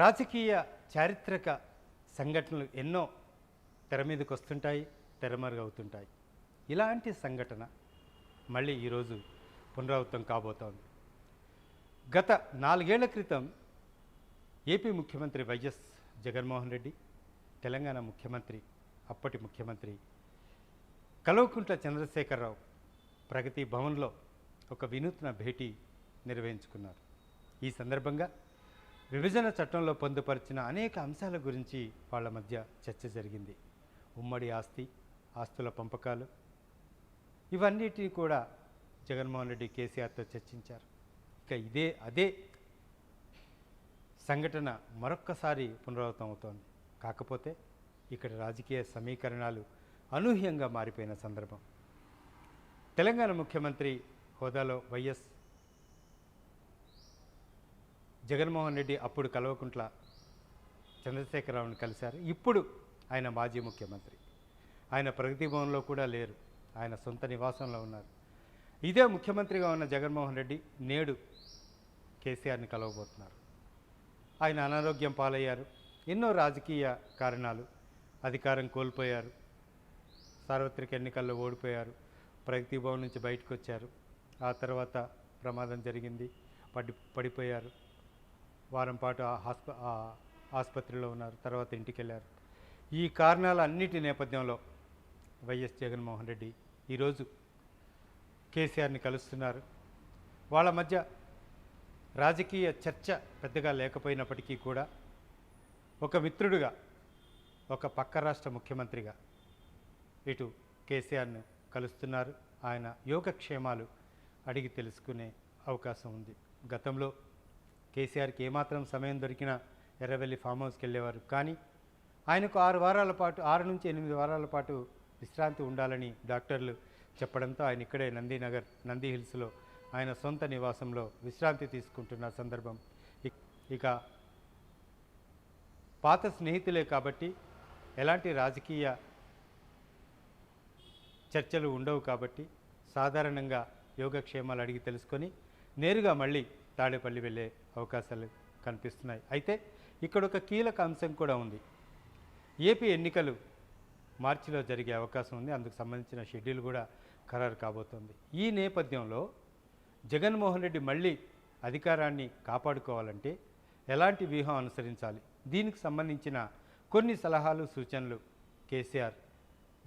రాజకీయ చారిత్రక సంఘటనలు ఎన్నో తెర మీదకి వస్తుంటాయి తెరమరుగవుతుంటాయి ఇలాంటి సంఘటన మళ్ళీ ఈరోజు పునరావృతం కాబోతోంది. గత నాలుగేళ్ళ క్రితం ఏపీ ముఖ్యమంత్రి వైఎస్ జగన్మోహన్ రెడ్డి తెలంగాణ ముఖ్యమంత్రి అప్పటి ముఖ్యమంత్రి కల్వకుంట్ల చంద్రశేఖరరావు ప్రగతి భవన్లో ఒక వినూత్న భేటీ నిర్వహించుకున్నారు. ఈ సందర్భంగా విభజన చట్టంలో పొందుపరిచిన అనేక అంశాల గురించి వాళ్ళ మధ్య చర్చ జరిగింది. ఉమ్మడి ఆస్తి ఆస్తుల పంపకాలు ఇవన్నిటిని కూడా జగన్మోహన్ రెడ్డి కేసీఆర్తో చర్చించారు. ఇక ఇదే అదే సంఘటన మరొక్కసారి పునరావృతం అవుతోంది. కాకపోతే ఇక్కడ రాజకీయ సమీకరణాలు అనూహ్యంగా మారిపోయిన సందర్భం. తెలంగాణ ముఖ్యమంత్రి హోదాలో వైఎస్ జగన్మోహన్ రెడ్డి అప్పుడు కల్వకుంట్ల చంద్రశేఖరరావుని కలిశారు. ఇప్పుడు ఆయన మాజీ ముఖ్యమంత్రి. ఆయన ప్రగతి భవన్లో కూడా లేరు. ఆయన సొంత నివాసంలో ఉన్నారు. ఇదే ముఖ్యమంత్రిగా ఉన్న జగన్మోహన్ రెడ్డి నేడు కేసీఆర్ని కలవబోతున్నారు. ఆయన అనారోగ్యం పాలయ్యారు. ఎన్నో రాజకీయ కారణాలు అధికారం కోల్పోయారు. సార్వత్రిక ఎన్నికల్లో ఓడిపోయారు. ప్రగతి భవన్ నుంచి బయటకు వచ్చారు ఆ తర్వాత ప్రమాదం జరిగింది. పడి పడిపోయారు. వారం పాటు ఆ హాస్ప ఆ ఆసుపత్రిలో ఉన్నారు తర్వాత ఇంటికి వెళ్ళారు ఈ కారణాల అన్నిటి నేపథ్యంలో వైఎస్ జగన్మోహన్ రెడ్డి ఈరోజు కేసీఆర్ని కలుస్తున్నారు. వాళ్ళ మధ్య రాజకీయ చర్చ పెద్దగా లేకపోయినప్పటికీ కూడా ఒక మిత్రుడుగా ఒక పక్క రాష్ట్ర ముఖ్యమంత్రిగా ఇటు కేసీఆర్ను కలుస్తున్నారు. ఆయన యోగక్షేమాలు అడిగి తెలుసుకునే అవకాశం ఉంది. గతంలో కేసీఆర్కి ఏమాత్రం సమయం దొరికినా ఎర్రవెల్లి ఫామ్ హౌస్కి వెళ్ళేవారు. కానీ ఆయనకు ఆరు వారాల పాటు ఆరు నుంచి ఎనిమిది వారాల పాటు విశ్రాంతి ఉండాలని డాక్టర్లు చెప్పడంతో ఆయన ఇక్కడే నందీనగర్ నంది హిల్స్లో ఆయన సొంత నివాసంలో విశ్రాంతి తీసుకుంటున్న సందర్భం. ఇక పాత స్నేహితులే కాబట్టి ఎలాంటి రాజకీయ చర్చలు ఉండవు కాబట్టి సాధారణంగా యోగక్షేమాలు అడిగి తెలుసుకొని నేరుగా మళ్ళీ తాడేపల్లి వెళ్ళే అవకాశాలు కనిపిస్తున్నాయి. అయితే ఇక్కడ ఒక కీలక అంశం కూడా ఉంది. ఏపీ ఎన్నికలు మార్చిలో జరిగే అవకాశం ఉంది. అందుకు సంబంధించిన షెడ్యూల్ కూడా ఖరారు కాబోతోంది. ఈ నేపథ్యంలో జగన్మోహన్ రెడ్డి మళ్ళీ అధికారాన్ని కాపాడుకోవాలంటే ఎలాంటి వ్యూహం అనుసరించాలి? దీనికి సంబంధించిన కొన్ని సలహాలు సూచనలు కేసీఆర్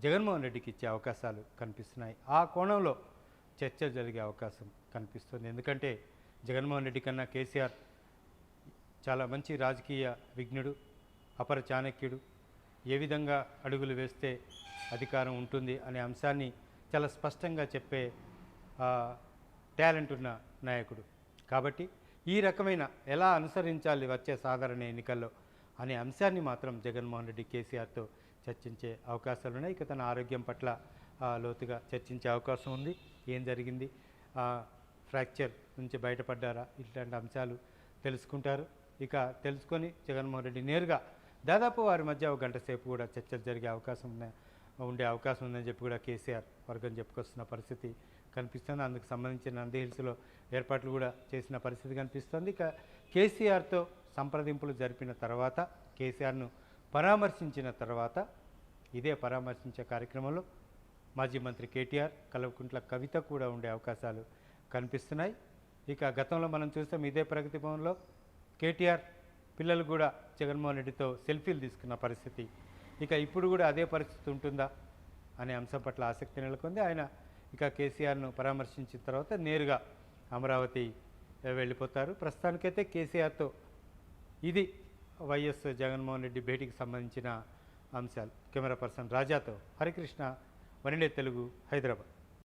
జగన్మోహన్ రెడ్డికి ఇచ్చే అవకాశాలు కనిపిస్తున్నాయి. ఆ కోణంలో చర్చ జరిగే అవకాశం కనిపిస్తుంది. ఎందుకంటే జగన్మోహన్ రెడ్డి కన్నా కేసీఆర్ చాలా మంచి రాజకీయ విఘ్నుడు అపర చాణక్యుడు. ఏ విధంగా అడుగులు వేస్తే అధికారం ఉంటుంది అనే అంశాన్ని చాలా స్పష్టంగా చెప్పే టాలెంట్ ఉన్న నాయకుడు. కాబట్టి ఈ రకమైన ఎలా అనుసరించాలి వచ్చే సాధారణ ఎన్నికల్లో అనే అంశాన్ని మాత్రం జగన్మోహన్ రెడ్డి కేసీఆర్తో చర్చించే అవకాశాలు ఉన్నాయి. ఇక తన ఆరోగ్యం పట్ల లోతుగా చర్చించే అవకాశం ఉంది. ఏం జరిగింది? ఫ్రాక్చర్ నుంచి బయటపడ్డారా? ఇట్లాంటి అంశాలు తెలుసుకుంటారు. ఇక తెలుసుకొని జగన్మోహన్ రెడ్డి నేరుగా దాదాపు వారి మధ్య ఒక గంట సేపు కూడా చర్చలు జరిగే అవకాశం ఉన్నాయి ఉండే అవకాశం ఉందని చెప్పి కూడా కేసీఆర్ వర్గం చెప్పుకొస్తున్న పరిస్థితి కనిపిస్తుంది. అందుకు సంబంధించిన నంది హిల్స్లో ఏర్పాట్లు కూడా చేసిన పరిస్థితి కనిపిస్తుంది. ఇక కేసీఆర్తో సంప్రదింపులు జరిపిన తర్వాత కేసీఆర్ను పరామర్శించిన తర్వాత ఇదే పరామర్శించే కార్యక్రమంలో మాజీ మంత్రి కేటీఆర్ కల్వకుంట్ల కవిత కూడా ఉండే అవకాశాలు కనిపిస్తున్నాయి. ఇక గతంలో మనం చూస్తాం ఇదే ప్రగతి భవన్లో కేటీఆర్ పిల్లలు కూడా జగన్మోహన్ రెడ్డితో సెల్ఫీలు తీసుకున్న పరిస్థితి. ఇక ఇప్పుడు కూడా అదే పరిస్థితి ఉంటుందా అనే అంశం పట్ల ఆసక్తి నెలకొంది. ఆయన ఇక కేసీఆర్ను పరామర్శించిన తర్వాత నేరుగా అమరావతి వెళ్ళిపోతారు. ప్రస్తుతానికైతే కేసీఆర్తో ఇది వైఎస్ జగన్మోహన్ రెడ్డి భేటీకి సంబంధించిన అంశాలు. కెమెరా పర్సన్ రాజాతో హరికృష్ణ వన్డే తెలుగు హైదరాబాద్.